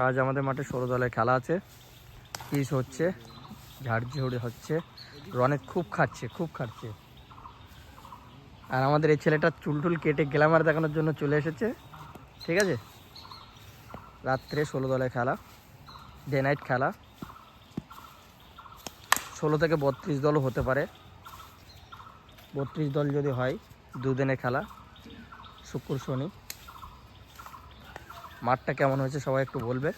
আজ আমাদের মাঠে ষোলো দলের খেলা আছে। পিস হচ্ছে, ঝাড়ঝুড়ি হচ্ছে রনেক খুব খাচ্ছে খুব খাচ্ছে। আর আমাদের এই ছেলেটা চুল টুল কেটে গ্ল্যামার দেখানোর জন্য চলে এসেছে। ঠিক আছে? রাত্রে ষোলো দলের খেলা, ডে নাইট খেলা। ষোলো থেকে বত্রিশ দলও হতে পারে। বত্রিশ দল যদি হয় দুদিনে খেলা, শুক্র, শনি। মাঠটা কেমন হয়েছে সবাই একটু বলবে।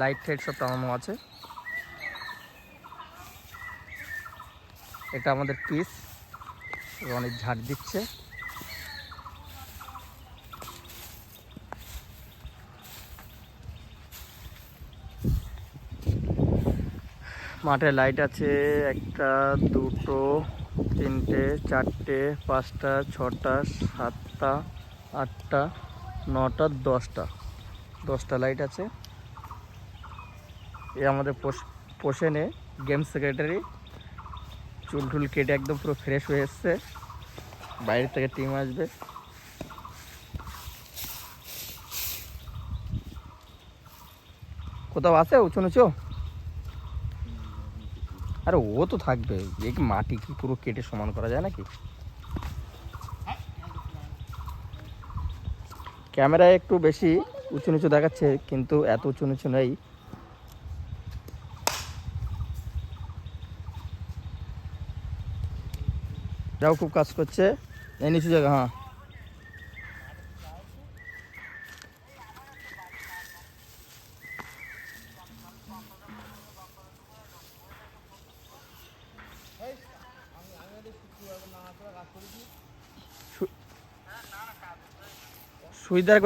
লাইট টাইট সব টানানো আছে। এটা আমাদের পিস অনেক ঝাড় দিচ্ছে। মাঠে লাইট আছে একটা, দুটো, তিনটে, চারটে, পাঁচটা, ছটা, সাতটা। আটটা, নটা, দশটা। দশটা লাইট আছে। এ আমাদের পোষ- পোষেনে গেম সেক্রেটারি চুল টুল কেটে একদম পুরো ফ্রেশ হয়ে এসছে। বাইরে থেকে টিম আসবে। কোথাও আছে? উঁচু নিচু? আরে ও তো থাকবে। এই মাটি কি পুরো কেটে সমান করা যায় নাকি? ক্যামেরায় একটু বেশি উঁচু নিচু দেখাচ্ছে, কিন্তু এত উঁচু নিচু নেই। যাও খুব কাজ করছে। এই নিচু জায়গা হ্যাঁ। সুবিধা সুবিধার